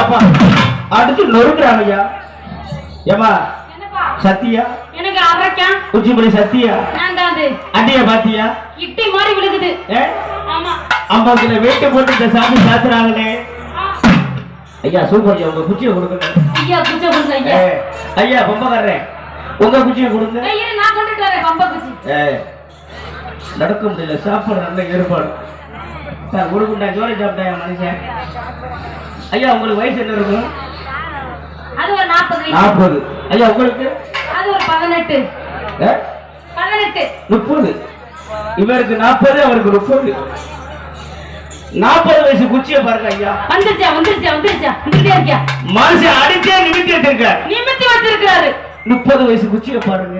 அப்பா. அடிச்சு நொறுக்குறாங்க ஐயா ஏமா சத்தியா? எனக்கு அரைக்கான் குச்சிமணி சத்தியா? அடிய பாத்தியா? இட்டி மாதிரி விழுகுது. ஆமா. கிட்ட வேட்டு போட்டு இந்த சாமி சாத்துறாங்களே. ஐயா சூப்பர் ஐயா உங்க குச்சியை கொடுங்க ஐயா குச்ச கொடுங்க ஐயா. ஐயா பொம்பக்காரரே உங்க குச்சியை கொடுங்க. இரு, நான் கொண்டுட்டு வரேன் பம்ப குச்சி. நடக்க முடியல சாப்பாடு நல்ல ஏற்பாடு. சார் கொடுக்குண்டா ஜோடி சாப்பிட்டா மனுஷன்? ஐயா உங்களுக்கு வயசு என்ன இருக்கும்? அது ஒரு நாற்பது நாற்பது. ஐயா உங்களுக்கு? அது ஒரு பதினெட்டு? பதினெட்டு. முப்பது. இவருக்கு நாற்பது அவருக்கு முப்பது. நாற்பது வயசு குச்சியை பாருங்க ஐயா. வந்துருச்சா வந்துருச்சா வந்துருச்சா வந்துட்டே இருக்கியா? மனுஷன் அடிச்சே நிமித்தி வச்சிருக்கார். நிமித்தி வச்சிருக்காரு முப்பது வயசு குச்சியை பாருங்க.